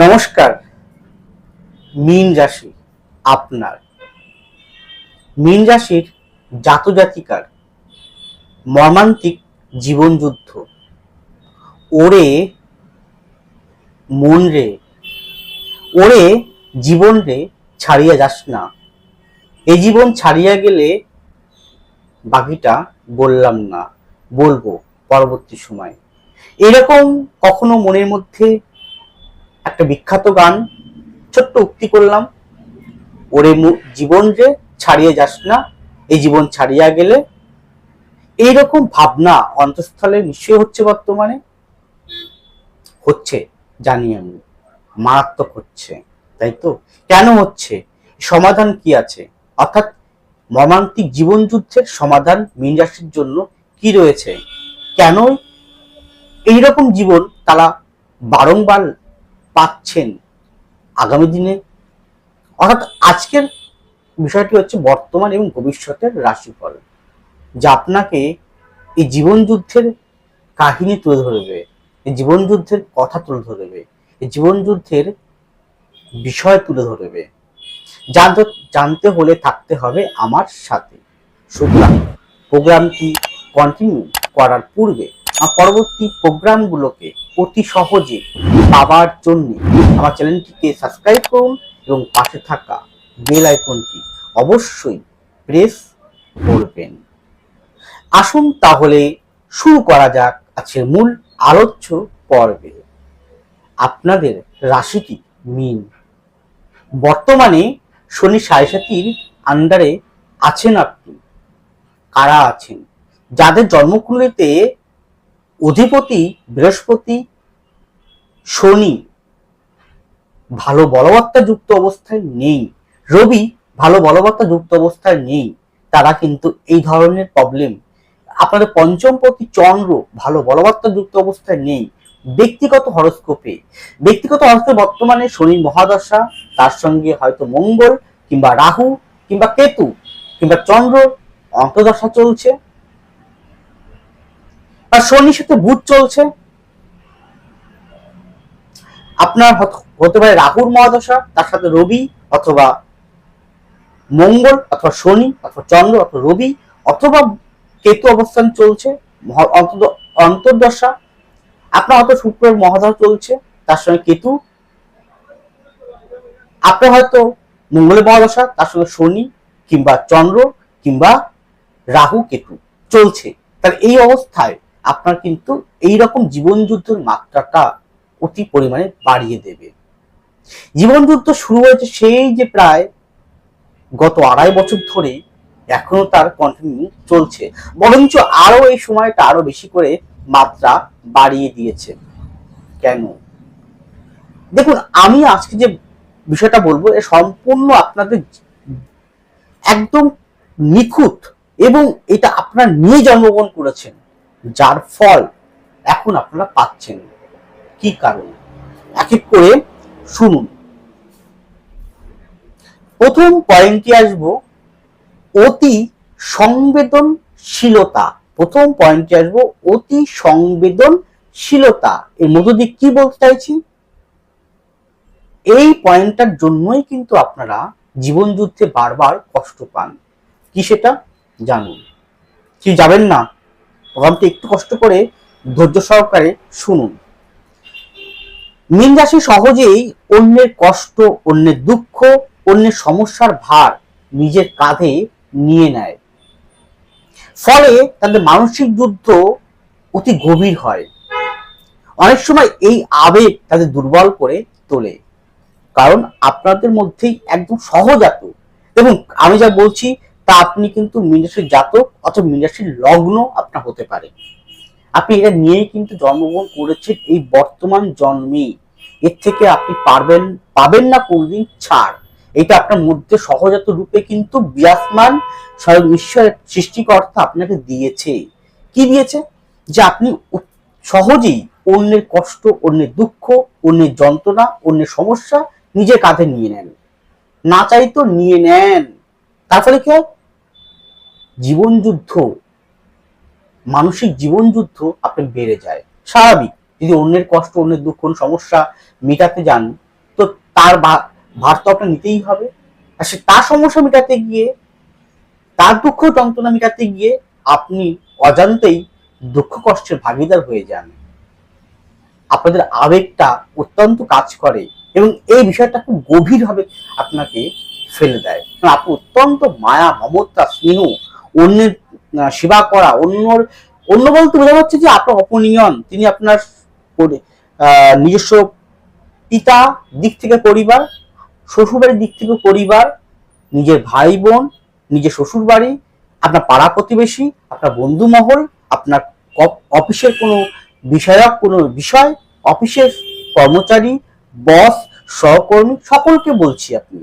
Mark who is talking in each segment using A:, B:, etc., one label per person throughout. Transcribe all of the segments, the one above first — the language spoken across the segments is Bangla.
A: নমস্কার, মীন রাশি আপনার। মীন রাশির জাতজাতিকার মর্মান্তিক জীবনযুদ্ধ। ওরে মন রে, ওরে জীবন রে ছাড়িয়া যাস না। এই জীবন ছাড়িয়া গেলে বাকিটা বললাম না, বলব পরবর্তী সময়। এরকম কখনো মনের মধ্যে একটা বিখ্যাত গান, ছোট্ট উক্তি করলাম। ওরে জীবন রে ছাড়িয়ে যাস না, এই জীবন ছাড়িয়া গেলে। এইরকম ভাবনা অন্তঃস্থলে নিশ্চয়ই হচ্ছে বর্তমানে? হচ্ছে, জানি আমি। মারাত্মক হচ্ছে, তাই তো? কেন হচ্ছে? সমাধান কি আছে? অর্থাৎ মর্মান্তিক জীবন যুদ্ধের সমাধান মীন রাশির জন্য কি রয়েছে? কেন এইরকম জীবন তারা বারংবার পাচ্ছেন আগামী দিনে। অর্থাৎ আজকের বিষয়টি হচ্ছে বর্তমান এবং ভবিষ্যতের রাশিফল, যা আপনাকে এই জীবন যুদ্ধের কাহিনী তুলে ধরবে, এই জীবন যুদ্ধের কথা তুলে ধরবে, এই জীবন যুদ্ধের বিষয় তুলে ধরবে। জানতে জানতে হলে থাকতে হবে আমার সাথে। সুতরাং প্রোগ্রামটি কন্টিনিউ করার পূর্বে পরবর্তী প্রোগ্রামগুলোকে অতি সহজে পাওয়ার জন্য আমার চ্যানেলটিকে সাবস্ক্রাইব করুন এবং পাশে থাকা বেল আইকনটি অবশ্যই প্রেস করবেন। আসুন তাহলে শুরু করা যাক আজকের মূল আলোচ্য পর্বে। আপনাদের রাশিটি মিন। বর্তমানে শনি সাড়ে আন্ডারে আছেন আপনি। কারা আছেন? যাদের জন্মকুণ্ডলিতে অধিপতি বৃহস্পতি শনি ভালো বলবত্তা যুক্ত অবস্থায় নেই। রবি ভালো বলবত্তা যুক্ত অবস্থায় নেই। তারা কিন্তু এই ধরনের প্রবলেম আপনাদের পঞ্চমপতি চন্দ্র ভালো বলবত্তা যুক্ত অবস্থায় নেই। ব্যক্তিগত হরস্কোপে। ব্যক্তিগত হরস্কোপে বর্তমানে শনি মহাদশা, তার সঙ্গে হয়তো মঙ্গল কিংবা রাহু কিংবা কেতু কিংবা চন্দ্র অন্তদশা চলছে। আর শনির সাথে বুধ চলছে। আপনার হতে পারে রাহুর মহাদশা, তার সাথে রবি অথবা মঙ্গল অথবা শনি অথবা চন্দ্র অথবা রবি অথবা কেতু অবস্থান চলছে অন্তর্দশা। আপনার হয়তো শুক্রের মহাদশা চলছে, তার সঙ্গে কেতু। আপনার হয়তো মঙ্গলের মহাদশা, তার সঙ্গে শনি কিংবা চন্দ্র কিংবা রাহু, কেতু চলছে। তার এই অবস্থায় আপনার কিন্তু এই রকম জীবন যুদ্ধের মাত্রাটা অতি পরিমাণে বাড়িয়ে দেবে। জীবন যুদ্ধ শুরু হয়েছে সেই যে প্রায় গত আড়াই বছর ধরে এখনও তার কন্টিনিউ চলছে। বরঞ্চ আরও এই সময়টা আরও বেশি করে মাত্রা বাড়িয়ে দিয়েছে। কেন? দেখুন, আমি আজকে যে বিষয়টা বলব, এ সম্পূর্ণ আপনাদের একদম নিখুঁত এবং এটা আপনার নিয়ে জন্মগ্রহণ করেছেন। যার ফল এখন আপনারা পাচ্ছেন। কি কারণ? এক এক করে শুনুন। প্রথম পয়েন্টটি আসব, অতি সংবেদনশীলতা। প্রথম পয়েন্টে আসব, অতি সংবেদনশীলতা। এর মধ্য দিয়ে কি বলতে চাইছি? এই পয়েন্টটার জন্যই কিন্তু আপনারা জীবন যুদ্ধে বারবার কষ্ট পান। কি সেটা? জানুন। কি, যাবেন না? প্রোগ্রামটি একটু কষ্ট করে ধৈর্য সহকারে শুনুন। মীন রাশি সহজেই অন্যের কষ্ট, অন্যের দুঃখ, অন্যের সমস্যার ভার নিজের কাঁধে নিয়ে নেয়। ফলে তাদের মানসিক যুদ্ধ অতি গভীর হয়। অনেক সময় এই আবেগ তাদের দুর্বল করে তোলে। কারণ আপনাদের মধ্যেই একদম সহজাত। এবং আমি যা বলছি তা আপনি কিন্তু মিনাসির জাতক অথবা মিনাসির লগ্ন আপনার হতে পারে। আপনি এটা নিয়েই কিন্তু জন্মগ্রহণ করেছেন এই বর্তমান জন্মে এর থেকে আপনি পারবেন, পাবেন না কোনদিন ছাড়। এটা আপনার মধ্যে সহজাত রূপে কিন্তু বিরাজমান স্বয়ং ঈশ্বরের সৃষ্টিকর্তা আপনাকে দিয়েছে। কি দিয়েছে? যে আপনি সহজেই অন্যের কষ্ট, অন্যের দুঃখ, অন্যের যন্ত্রণা, অন্যের সমস্যা নিজের কাঁধে নিয়ে নেন। না চাইতো নিয়ে নেন। তার ফলে কি হয়? জীবন যুদ্ধ মানসিক জীবন যুদ্ধ আপনার বেড়ে যায়। স্বাভাবিক, যদি অন্যের কষ্ট, অন্যের দুঃখ সমস্যা মেটাতে যান, তো তার ভার তো আপনার নিতেই হবে। আর সে তার সমস্যা মেটাতে গিয়ে, তার দুঃখ যন্ত্রণা মেটাতে গিয়ে আপনি অজান্তেই দুঃখ কষ্টের ভাগিদার হয়ে যান। আপনাদের আবেগটা অত্যন্ত কাজ করে এবং এই বিষয়টা খুব গভীরভাবে আপনাকে ফেলে দেয়। আপনি অত্যন্ত মায়া, মমতা, স্নেহ অন্যের সেবা করা, অন্যর, অন্য বলতে বোঝা যাচ্ছে যে আপনার অপনিয়ন, তিনি আপনার নিজস্ব পিতা, দিক থেকে পরিবার, শ্বশুরবাড়ির দিক থেকে পরিবার, নিজের ভাই বোন নিজের শ্বশুর বাড়ি আপনার পাড়া প্রতিবেশী, আপনার বন্ধু মহল আপনার অফিসের কোনো বিষয়ক, কোনো বিষয়, অফিসের কর্মচারী, বস, সহকর্মী, সকলকে বলছি আপনি।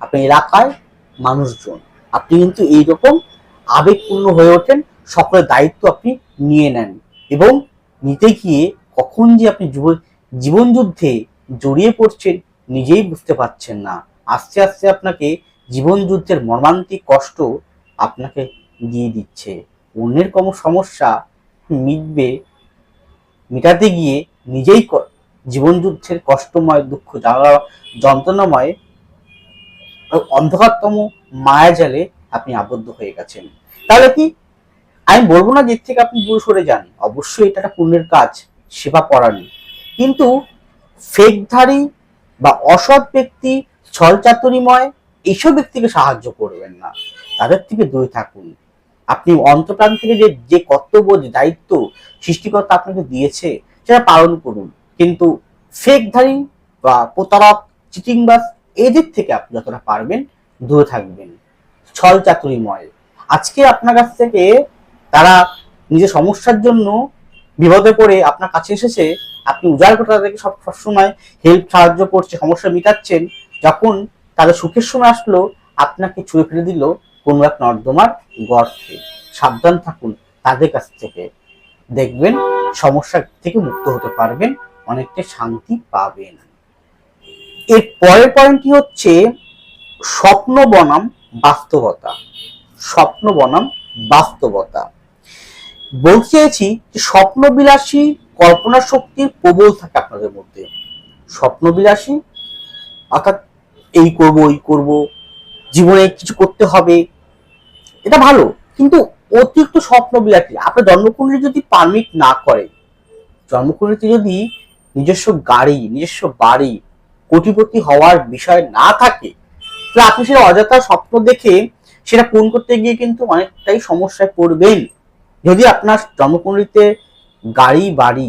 A: আপনি এলাকায় মানুষজন। আপনি কিন্তু এইরকম আবেগপূর্ণ হয়ে ওঠেন, সকলের দায়িত্ব আপনি নিয়ে নেন এবং নিতে গিয়ে কখন যে আপনি জীবন- জীবন যুদ্ধে জড়িয়ে পড়ছেন নিজেই বুঝতে পারছেন না। আস্তে আস্তে আপনাকে জীবনযুদ্ধের মর্মান্তিক কষ্ট আপনাকে দিয়ে দিচ্ছে। অন্যের কোনো সমস্যা মিটবে, মেটাতে গিয়ে নিজেই ক- জীবন কষ্টময়, দুঃখ, জ্বালা, যন্ত্রণাময় অন্ধকারতম মায়াজালে আপনি আবদ্ধ হয়ে গেছেন। তাহলে কি? আমি বলব না যে থেকে আপনি দূরে সরে যান। অবশ্যই এটা একটা পুণ্যের কাজ, সেবা পড়ানি কিন্তু ফেকধারী বা অসৎ ব্যক্তি, ছলচাতুরিময় এইসব ব্যক্তিকে সাহায্য করবেন না। তাদের থেকে দূরে থাকুন। আপনি অন্তপ্রাণ থেকে যে যে কর্তব্য, যে দায়িত্ব, সৃষ্টিকর্তা আপনাকে দিয়েছে, সেটা পালন করুন। কিন্তু ফেকধারী বা প্রতারক, চিটিংবাজ এদের থেকে আপনি যতটা পারবেন দূরে থাকবেন। ছল চাতুরিময়। আজকে আপনার কাছ থেকে তারা নিজের সমস্যার জন্য বিপদে পড়ে আপনার কাছে এসেছে, আপনি উজাড় করে তাদেরকে সব সবসময় হেল্প সাহায্য করছে, সমস্যা মিটাচ্ছেন, যখন তাদের সুখের সময় আসলো, আপনাকে ছুঁয়ে ফেলে দিল কোনো এক নর্দমার গর্তে। সাবধান থাকুন তাদের কাছ থেকে। দেখবেন সমস্যা থেকে মুক্ত হতে পারবেন, অনেকটা শান্তি পাবেন। এর পরের পয়েন্টটি হচ্ছে? স্বপ্ন বনাম বাস্তবতা। স্বপ্ন বনাম বাস্তবতা। বলতে চাইছি যে স্বপ্ন বিলাসী কল্পনা শক্তির প্রবল থাকে আপনাদের মধ্যে। স্বপ্ন বিলাসী অর্থাৎ এই করব, ওই করব, জীবনে কিছু করতে হবে, এটা ভালো। কিন্তু অতিরিক্ত স্বপ্ন বিলাসী আপনার জন্মকুণ্ডলী যদি পারমিট না করে, জন্মকুণ্ডলীতে যদি নিজস্ব গাড়ি, নিজস্ব বাড়ি কোটিপতি হওয়ার বিষয় না থাকে, তাহলে আপনি সেটা অযথা স্বপ্ন দেখে সেটা পূরণ করতে গিয়ে কিন্তু অনেকটাই সমস্যায় পড়বেন। যদি আপনার জন্মকুণ্ডলীতে গাড়ি, বাড়ি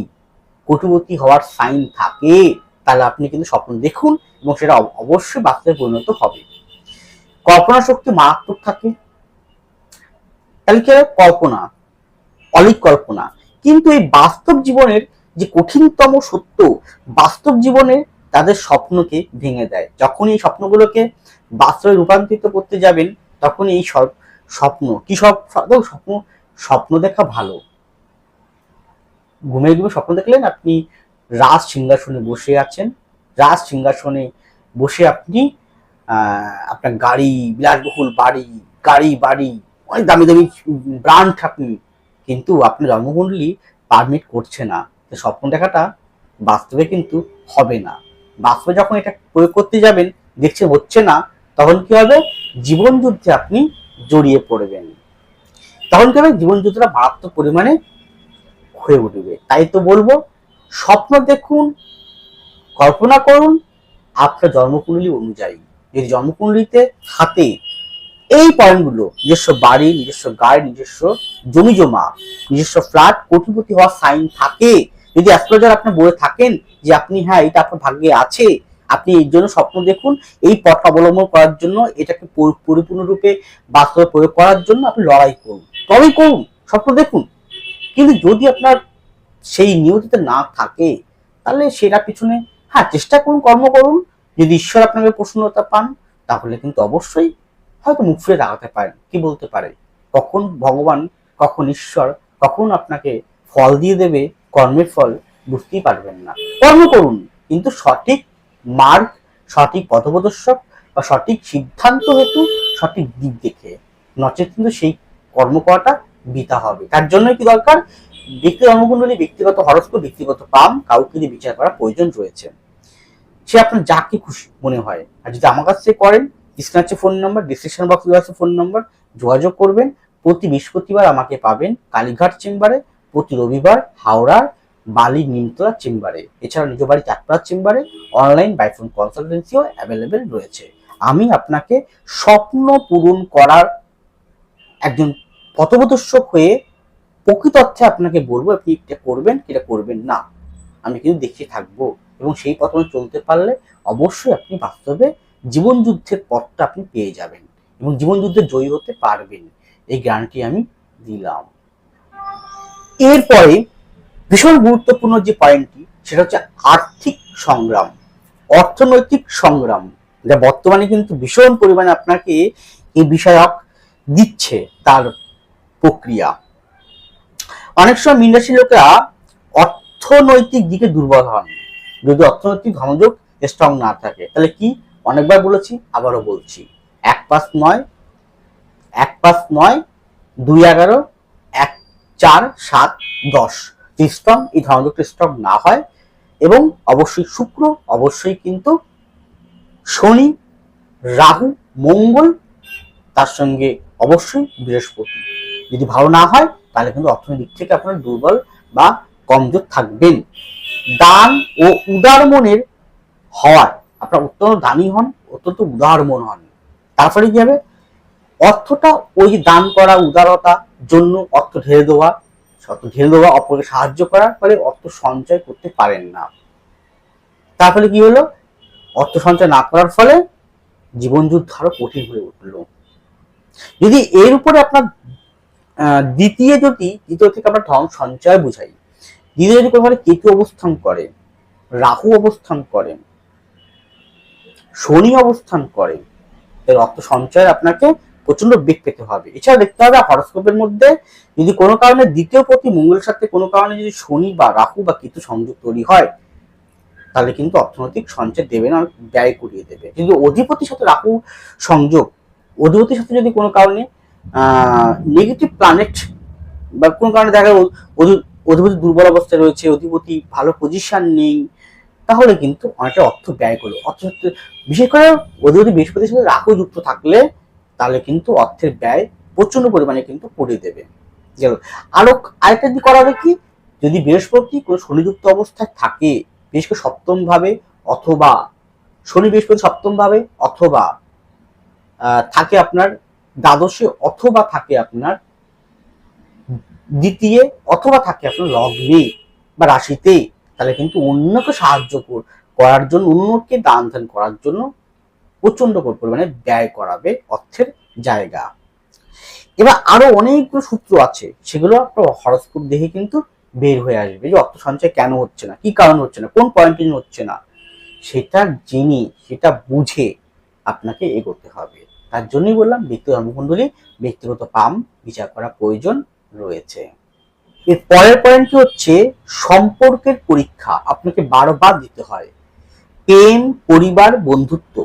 A: কোটিপতি হওয়ার সাইন থাকে, তাহলে আপনি কিন্তু স্বপ্ন দেখুন এবং সেটা অবশ্যই বাস্তবে পরিণত হবে। কল্পনা শক্তি মারাত্মক থাকে। তাহলে কি? কল্পনা অলিক কল্পনা কিন্তু এই বাস্তব জীবনের যে কঠিনতম সত্য, বাস্তব জীবনে তাদের স্বপ্নকে ভেঙে দেয়। যখন এই স্বপ্নগুলোকে বাস্তবে রূপান্তরিত করতে যাবেন, তখন এই সব- স্বপ্ন, কি সব স্বপ্ন? স্বপ্ন দেখা ভালো। ঘুমে ঘুমে স্বপ্ন দেখলেন আপনি রাজ সিংহাসনে বসে আছেন। রাজ সিংহাসনে বসে আপনি আপনার গাড়ি, বিলাসবহুল বাড়ি, গাড়ি, বাড়ি, অনেক দামি দামি ব্রান্ড আপনি, কিন্তু আপনার জন্মকুণ্ডলী পারমিট করছে না। স্বপ্ন দেখাটা বাস্তবে কিন্তু হবে না। বাস্তবে যখন এটা প্রয়োগ করতে যাবেন দেখছে হচ্ছে না, তখন কি হবে? জীবন যুদ্ধে আপনি জড়িয়ে পড়বেন। তখন কি হবে? জীবন যুদ্ধটা মারাত্মক পরিমাণে হয়ে উঠবে। তাই তো বলব, স্বপ্ন দেখুন, কল্পনা করুন, আপনার জন্মকুণ্ডলী অনুযায়ী। যদি জন্মকুণ্ডলীতে হাতে এই পয়েন্টগুলো নিজস্ব বাড়ি, নিজস্ব গাড়ি, নিজস্ব জমি জমা নিজস্ব ফ্ল্যাট কোটিপতি হওয়ার সাইন থাকে যদি অ্যাস্ট্রোলজার আপনি বলে থাকেন যে আপনি হ্যাঁ এটা আপনার ভাগ্যে আছে, আপনি এর জন্য স্বপ্ন দেখুন, এই পথ অবলম্বন করার জন্য, এটাকে পরিপূর্ণরূপে বাস্তবে প্রয়োগ করার জন্য আপনি লড়াই করুন। তবেই করুন, স্বপ্ন দেখুন। কিন্তু যদি আপনার সেই নিয়তিতে না থাকে, তাহলে সেটা পিছনে হ্যাঁ চেষ্টা করুন, কর্ম করুন। যদি ঈশ্বর আপনাকে প্রসন্নতা পান, তাহলে কিন্তু অবশ্যই হয়তো মুখ ফিরে দাঁড়াতে পারেন। কি বলতে পারে? কখন ভগবান, কখন ঈশ্বর, কখন আপনাকে ফল দিয়ে দেবে কর্মের ফল বুঝতেই পারবেন না। কর্ম করুন, কিন্তু সঠিক মার্গ, সঠিক পথপ্রদর্শক বা সঠিক সিদ্ধান্ত হেতু সঠিক দিক দেখে। নচেত কিন্তু সেই কর্ম করাটা বৃথা হবে। তার জন্য কি দরকার? ব্যক্তি জন্মকুণ্ডলী ব্যক্তিগত হরস্কোপ, ব্যক্তিগত পাম, কাউকে দিয়ে বিচার করার প্রয়োজন রয়েছে। সে আপনার যাকে খুশি মনে হয়। আর যদি আমার কাছ থেকে করেন, screen phone number, description box দেওয়া আছে ফোন নাম্বার, যোগাযোগ করবেন। প্রতি বৃহস্পতিবার আমাকে পাবেন কালীঘাট চেম্বারে প্রতি রবিবার হাওড়ার বালি নিমতলা চেম্বারে। এছাড়া নিজ বাড়ি চাঁদপাড়ার চেম্বারে অনলাইন বাইফোন কনসালটেন্সিও অ্যাভেলেবেল রয়েছে। আমি আপনাকে স্বপ্ন পূরণ করার একজন পথপ্রদর্শক হয়ে প্রকৃত অর্থে আপনাকে বলব, আপনি এটা করবেন এটা করবেন না। আমি কিন্তু দেখিয়ে থাকব এবং সেই পথ চলতে পারলে অবশ্যই আপনি বাস্তবে জীবন যুদ্ধের পথটা আপনি পেয়ে যাবেন এবং জীবন যুদ্ধে জয়ী হতে পারবেন। এই গ্যারান্টি আমি দিলাম। এরপরে ভীষণ গুরুত্বপূর্ণ যে পয়েন্টটি সেটা হচ্ছে আর্থিক সংগ্রাম, অর্থনৈতিক সংগ্রাম, যা বর্তমানে কিন্তু ভীষণ পরিমাণে আপনাকে এই বিষয়ক দিচ্ছে তার প্রক্রিয়া। অনেক সময় মীন লোকেরা অর্থনৈতিক দিকে দুর্বল হন। যদি অর্থনৈতিক সংযোগ স্ট্রং না থাকে, তাহলে কি? অনেকবার বলেছি, আবারও বলছি। এক পাঁচ নয়, এক পাঁচ নয়, দুই এগারো চার, সাত, দশ। স্ট্রং এই ধনযোগটা স্ট্রং না হয় এবং অবশ্যই শুক্র, অবশ্যই কিন্তু শনি, রাহু, মঙ্গল, তার সঙ্গে অবশ্যই বৃহস্পতি। যদি ভালো না হয়, তাহলে কিন্তু অর্থনৈতিক থেকে আপনার দুর্বল বা কমজোর থাকবেন। দান ও উদার মনের হওয়ার আপনার অত্যন্ত দানি হন, অত্যন্ত উদার মন হন। তারপরে কি হবে? অর্থটা ওই দান করা উদারতা জন্য অর্থ ঢেলে দেওয়া অর্থ ঢেলে দেওয়া অপরকে সাহায্য করার ফলে অর্থ সঞ্চয় করতে পারেন না। তারপরে কি হলো? অর্থ সঞ্চয় না করার ফলে জীবন যুদ্ধ আরও কঠিন হয়ে উঠল। যদি এর উপরে আপনার দ্বিতীয় যদি, দ্বিতীয় থেকে আমরা ধন সঞ্চয় বুঝাই, দ্বিতীয় যদি কোনো কেতু অবস্থান করে, রাহু অবস্থান করে, শনি অবস্থান করে অর্থ সঞ্চয় আপনাকে প্রচণ্ড বেগ পেতে হবে। এছাড়া দেখতে হবে হরস্কোপের মধ্যে যদি কোনো কারণে দ্বিতীয় প্রতি মঙ্গলের সাথে কোনো কারণে যদি শনি বা রাহু বা কেতু সংযোগ তৈরি হয়, তাহলে কিন্তু অর্থনৈতিক সঞ্চয় দেবে না, ব্যয় করিয়ে দেবে। কিন্তু অধিপতির সাথে রাহু সংযোগ, অধিপতির সাথে যদি কোনো কারণে নেগেটিভ প্ল্যানেট বা কোনো কারণে দেখা অধিপতি দুর্বল অবস্থায় রয়েছে, অধিপতি ভালো পজিশন নেই, তাহলে কিন্তু অনেকটা অর্থ ব্যয় করবে। অর্থ বিশেষ করে অধিপতি বৃহস্পতির সাথে রাহু যুক্ত থাকলে তাহলে কিন্তু অর্থের ব্যয় প্রচণ্ড পরিমাণে কিন্তু করে দেবে। গেল আরও আরেকটা দিক করা হবে কি? যদি বৃহস্পতি কোনো শনিযুক্ত অবস্থায় থাকে, বিশেষ করে সপ্তম ভাবে অথবা শনি বৃহস্পতি সপ্তম ভাবে অথবা থাকে আপনার দ্বাদশে অথবা থাকে আপনার দ্বিতীয় অথবা থাকে আপনার লগ্নে বা রাশিতে, তাহলে কিন্তু অন্যকে সাহায্য কর- করার জন্য অন্যকে দান ধ্যান করার জন্য প্রচণ্ড পরিমাণে ব্যয় করাবে অর্থের জায়গা। এবার আরও অনেকগুলো সূত্র আছে, সেগুলো আপনার হরস্কোপ দেখে কিন্তু বের হয়ে আসবে যে অর্থ সঞ্চয় কেন হচ্ছে না, কি কারণ হচ্ছে না, কোন পয়েন্টে হচ্ছে না, সেটা জেনে, সেটা বুঝে আপনাকে এগোতে হবে। তার জন্যই বললাম ব্যক্তিগত ধর্মকুণ্ডলী ব্যক্তিগত পাম, বিচার করা প্রয়োজন রয়েছে। এর পরের পয়েন্টটি হচ্ছে সম্পর্কের পরীক্ষা, আপনাকে বারবার দিতে হয়। প্রেম, পরিবার, বন্ধুত্ব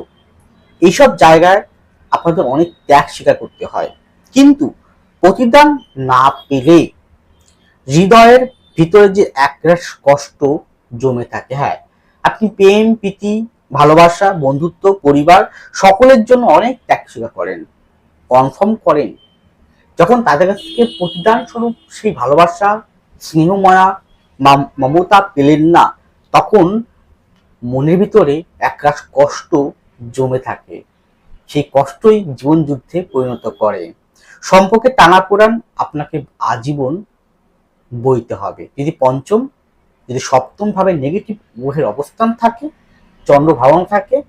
A: এইসব জায়গায় আপনাদের অনেক ত্যাগ স্বীকার করতে হয়। কিন্তু প্রতিদান না পেলে হৃদয়ের ভিতরে যে একরাশ কষ্ট জমে থাকে হ্যাঁ আপনি প্রেম, প্রীতি, ভালোবাসা, বন্ধুত্ব, পরিবার সকলের জন্য অনেক ত্যাগ স্বীকার করেন কনফার্ম করেন। যখন তাদের কাছ থেকে প্রতিদান স্বরূপ সেই ভালোবাসা, স্নেহময়া মাম- মমতা পেলেন না, তখন মনের ভিতরে একরাশ কষ্ট জমে থাকে। সেই কষ্টই জীবন যুদ্ধে পরিণত করে। সম্পর্কে টানাপোড়ান আপনাকে আজীবন বইতে হবে। যদি পঞ্চম, যদি সপ্তম ভাবে নেগেটিভ গ্রহের অবস্থান থাকে চন্দ্র ভাবন থাকে,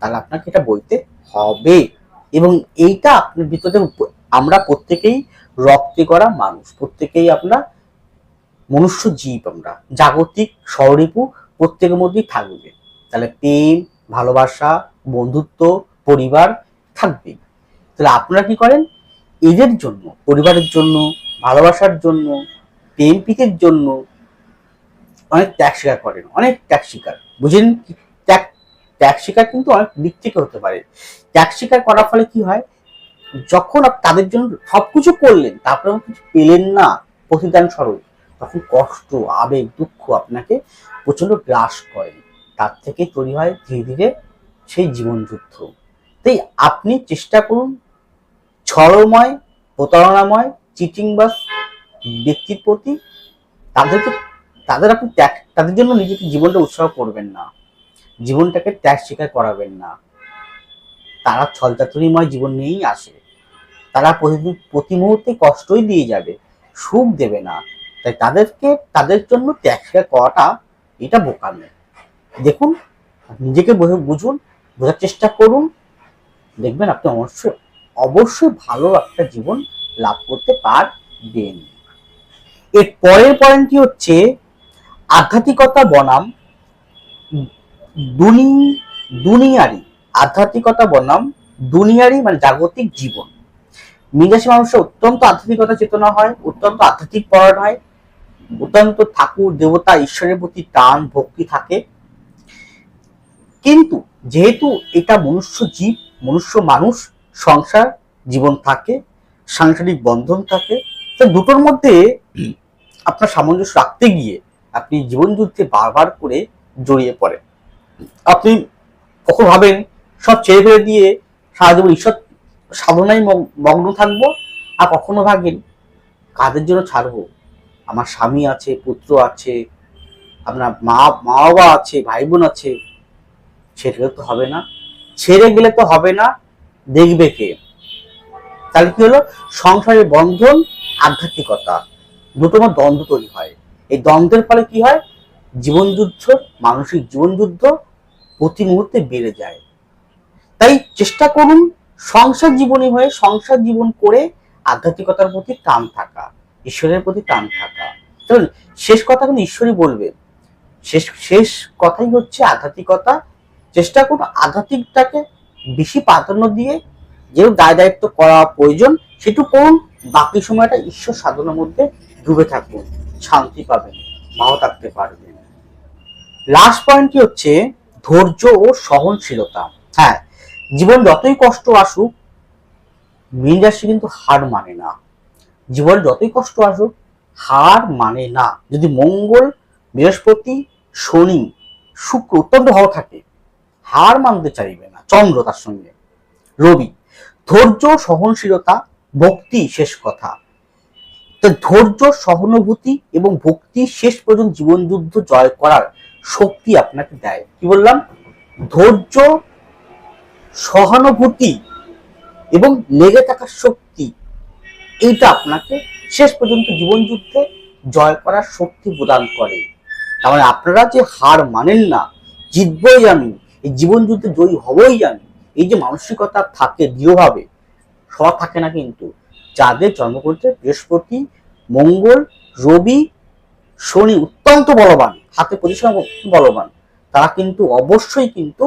A: তাহলে আপনাকে এটা বইতে হবে। এবং এইটা আপনার ভিতরে আমরা প্রত্যেকেই রক্তে করা মানুষ। প্রত্যেকেই আমরা মনুষ্য জীব আমরা। জাগতিক স্বরূপু প্রত্যেকের মধ্যেই থাকবে। তাহলে প্রেম, ভালোবাসা বন্ধুত্ব, পরিবার থাকবে তাহলে আপনারা কি করেন? এদের জন্য, পরিবারের জন্য, ভালোবাসার জন্য প্রেম জন্য অনেক ত্যাগ স্বীকার করেন, অনেক ত্যাগ স্বীকার। বুঝেন? ত্যাগ ত্যাগ স্বীকার কিন্তু অনেক দিক থেকে হতে পারে। ত্যাগ স্বীকার করার ফলে কি হয়? যখন তাদের জন্য সবকিছু করলেন, তারপরে কিছু পেলেন না। প্রতিদান স্বরূপ। তখন কষ্ট, আবেগ, দুঃখ আপনাকে প্রচণ্ড গ্রাস করে। তার থেকে তৈরি হয় ধীরে ধীরে সেই জীবন যুদ্ধ। তাই আপনি চেষ্টা করুন ছলময়, প্রতারণাময় চিটিংবাস ব্যক্তির প্রতি তাদেরকে তাদের আপনি ত্যাগ তাদের জন্য নিজেকে জীবনটা উৎসাহ করবেন না। জীবনটাকে ত্যাগ স্বীকার করাবেন না। তারা ছলচাতুরিময় জীবন নিয়েই আসে। তারা প্রতিদিন প্রতি মুহূর্তে কষ্টই দিয়ে যাবে, সুখ দেবে না। তাই তাদেরকে তাদের জন্য ত্যাগ স্বীকার করাটা এটা বোকামি। দেখুন, নিজেকে বুঝে- বুঝুন বোঝার চেষ্টা করুন। দেখবেন আপনি অবশ্যই অবশ্যই ভালো একটা জীবন লাভ করতে পারবেন। এর পরের পয়েন্টটি হচ্ছে আধ্যাত্মিকতা বনাম দুনি, দুনিয়ারি। আধ্যাত্মিকতা বনাম দুনিয়ারি মানে জাগতিক জীবন। মিনাসী মানুষের অত্যন্ত আধ্যাত্মিকতা চেতনা হয়, অত্যন্ত আধ্যাত্মিক পরায়ণ হয়। অত্যন্ত ঠাকুর, দেবতা, ঈশ্বরের প্রতি টান, ভক্তি থাকে। কিন্তু যেহেতু এটা মনুষ্য জীব, মনুষ্য মানুষ, সংসার, জীবন থাকে, সাংসারিক বন্ধন থাকে, তো দুটোর মধ্যে আপনার সামঞ্জস্য রাখতে গিয়ে আপনি জীবন যুদ্ধে বারবার করে জড়িয়ে পড়েন। আপনি কখন ভাবেন, সব ছেড়ে ফেলে দিয়ে সারা জীবন ঈশ্বর সাধনায় মগ্ন থাকব? আর কখনো ভাবেন কাদের জন্য ছাড়বো? আমার স্বামী আছে, পুত্র আছে, আপনার মা মা বাবা আছে ভাই বোন আছে ছেড়ে তো হবে না। ছেড়ে গেলে তো হবে না, দেখবে কে? তাহলে কি হলো? সংসারের বন্ধন আধ্যাত্মিকতা। দুটো মধ্যে দ্বন্দ্ব তৈরি হয়। এই দ্বন্দ্বের ফলে কি হয়? জীবন যুদ্ধ, মানসিক জীবন যুদ্ধ প্রতি মুহূর্তে বেড়ে যায়। তাই চেষ্টা করুন সংসার জীবনী হয়ে সংসার জীবন করে আধ্যাত্মিকতার প্রতি টান থাকা, ঈশ্বরের প্রতি টান থাকা। শেষ কথা কিন্তু ঈশ্বরই বলবে। শেষ শেষ কথাই হচ্ছে আধ্যাত্মিকতা চেষ্টা করুন আধ্যাত্মিকটাকে বেশি প্রাধান্য দিয়ে যেহেতু দায় দায়িত্ব করা প্রয়োজন সেটু করুন, বাকি সময়টা ঈশ্বর সাধনার মধ্যে ডুবে থাকুন, শান্তি পাবেন, ভালো থাকতে পারবেন। লাস্ট পয়েন্টটি হচ্ছে? ধৈর্য ও সহনশীলতা। হ্যাঁ জীবন যতই কষ্ট আসুক, মীন রাশি কিন্তু হার মানে না। জীবন যতই কষ্ট আসুক, হার মানে না। যদি মঙ্গল, বৃহস্পতি, শনি, শুক্র অত্যন্ত ভালো থাকে হার মানতে চাইবে না, চন্দ্র তার সঙ্গে। রবি, ধৈর্য, সহনশীলতা, ভক্তি শেষ কথা। তো ধৈর্য, সহানুভূতি এবং ভক্তি শেষ পর্যন্ত জীবন যুদ্ধ জয় করার শক্তি আপনাকে দেয়। কি বললাম? ধৈর্য, সহানুভূতি এবং লেগে থাকার শক্তি, এইটা আপনাকে শেষ পর্যন্ত জীবন যুদ্ধে জয় করার শক্তি প্রদান করে। তার মানে আপনারা যে হার মানেন না, জিতবই আমি এই জীবন যুদ্ধে জয়ী হবই আমি। এই যে মানসিকতা থাকে দৃঢ়ভাবে সবার থাকে না কিন্তু। যাদের জন্মকুণ্ডে বৃহস্পতি, মঙ্গল, রবি, শনি অত্যন্ত বলবান, হাতে পজিশন বলবান, তারা কিন্তু অবশ্যই কিন্তু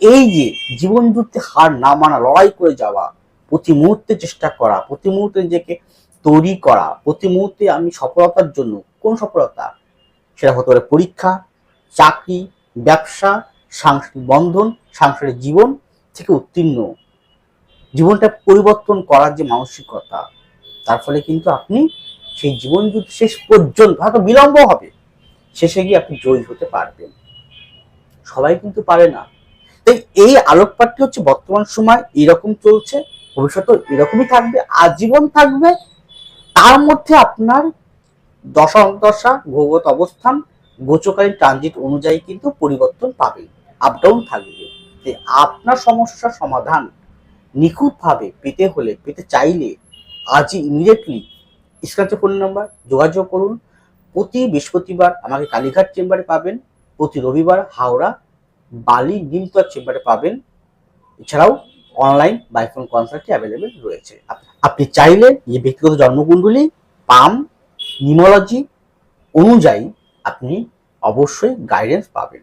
A: এই যে জীবন যুদ্ধে হার না মানা, লড়াই করে যাওয়া, প্রতি মুহূর্তে চেষ্টা করা, প্রতি মুহূর্তে নিজেকে তৈরি করা, প্রতি মুহূর্তে আমি সফলতার জন্য কোন সফলতা? সেটা হতে পারে পরীক্ষা, চাকরি, ব্যবসা সাংসারিক বন্ধন সাংসারিক জীবন থেকে উত্তীর্ণ। জীবনটা পরিবর্তন করার যে মানসিকতা, তার ফলে কিন্তু আপনি সেই জীবন যুদ্ধ শেষ পর্যন্ত, হয়তো বিলম্ব হবে, শেষে গিয়ে আপনি জয়ী হতে পারবেন। সবাই কিন্তু পারে না। তাই এই আলোকপাতটি হচ্ছে বর্তমান সময় এরকম চলছে ভবিষ্যতে এরকমই থাকবে, আজীবন থাকবে। তার মধ্যে আপনার দশা অন্তর্দশা ভৌগত অবস্থান, গোচকালীন ট্রানজিট অনুযায়ী কিন্তু পরিবর্তন পাবে আপ ডাউন থাকবে তাই আপনার সমস্যার সমাধান নিখুঁতভাবে পেতে হলে, পেতে চাইলে আজই ইমিডিয়েটলি স্ক্রাচে ফোন নাম্বার যোগাযোগ করুন। প্রতি বৃহস্পতিবার আমাকে কালীঘাট চেম্বারে পাবেন, প্রতি রবিবার হাওড়া, বালি নিমতলা চেম্বারে পাবেন। এছাড়াও অনলাইন বাই ফোন কনসাল্টে অ্যাভেলেবেল রয়েছে। আপ- আপনি চাইলে যে ব্যক্তিগত জন্মকুণ্ডলী, পাম নিমোলজি অনুযায়ী আপনি অবশ্যই গাইডেন্স পাবেন।